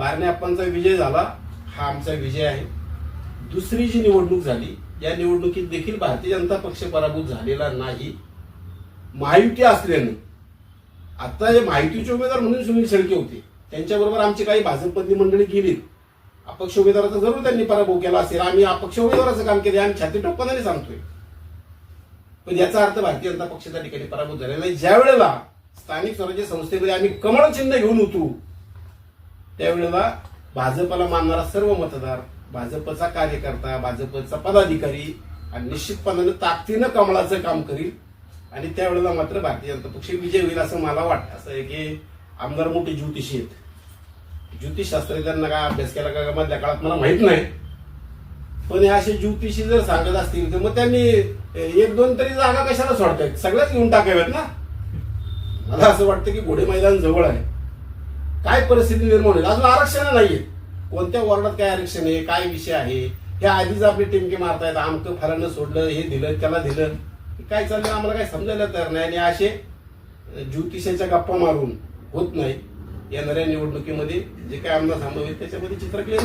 बारणे विजय झाला हा आमचा विजय आहे. दुसरी जी निवडणूक झाली या निवडणुकीत देखील भारतीय जनता पक्ष पराभूत झालेला नाही. महायुती असल्याने आता जे महायुतीचे उमेदवार म्हणून सुनील शेळके होते त्यांच्याबरोबर आमची काही भाजपमधली मंडळी गेलीत. अपक्ष उमेदवाराचा जरूर त्यांनी पराभव केला असेल. आम्ही अपक्ष उमेदवाराचं काम केलं आम्ही छाती टोपणाने सांगतोय. पण याचा अर्थ भारतीय जनता पक्ष त्या ठिकाणी पराभूत झालेला नाही. ज्या वेळेला स्थानिक स्वराज्य संस्थेमध्ये आम्ही कमळ चिन्ह घेऊन उतरू त्यावेळेला भाजपला मानणारा सर्व मतदार भाजपचा कार्यकर्ता भाजपचा पदाधिकारी आणि निश्चितपणाने ताकदीनं कमळाचं काम करील. आणि त्यावेळेला मात्र भारतीय जनता पक्ष विजय होईल असं मला वाटतं. असं आहे की आमदार मोठे ज्योतिषी आहेत. ज्योतिषशास्त्रज्ञांना काय अभ्यास केला का मधल्या काळात मला माहीत नाही. पण हे असे ज्योतिषी जर सांगत असतील तर मग त्यांनी एक दोन तरी जागा कशाला सोडतायत? सगळ्याच घेऊन टाकाव्यात ना? मला असं वाटतं की घोडे मैदान जवळ आहे. काय परिस्थिती निर्माण होईल? अजून आरक्षण नाहीये. कोणत्या वॉर्डात काय आरक्षण आहे? काय विषय आहे? हे आधीच आपली टिमके मारतायत. आमकं फलानं सोडलं हे दिलं त्याला दिलं. काय चाललं आम्हाला काय समजायला तयार नाही. आणि असे ज्योतिषाच्या गप्पा मारून होत नाही. येणाऱ्या निवडणुकीमध्ये जे काय आमदार संभवित त्याच्यामध्ये चित्र क्लिअर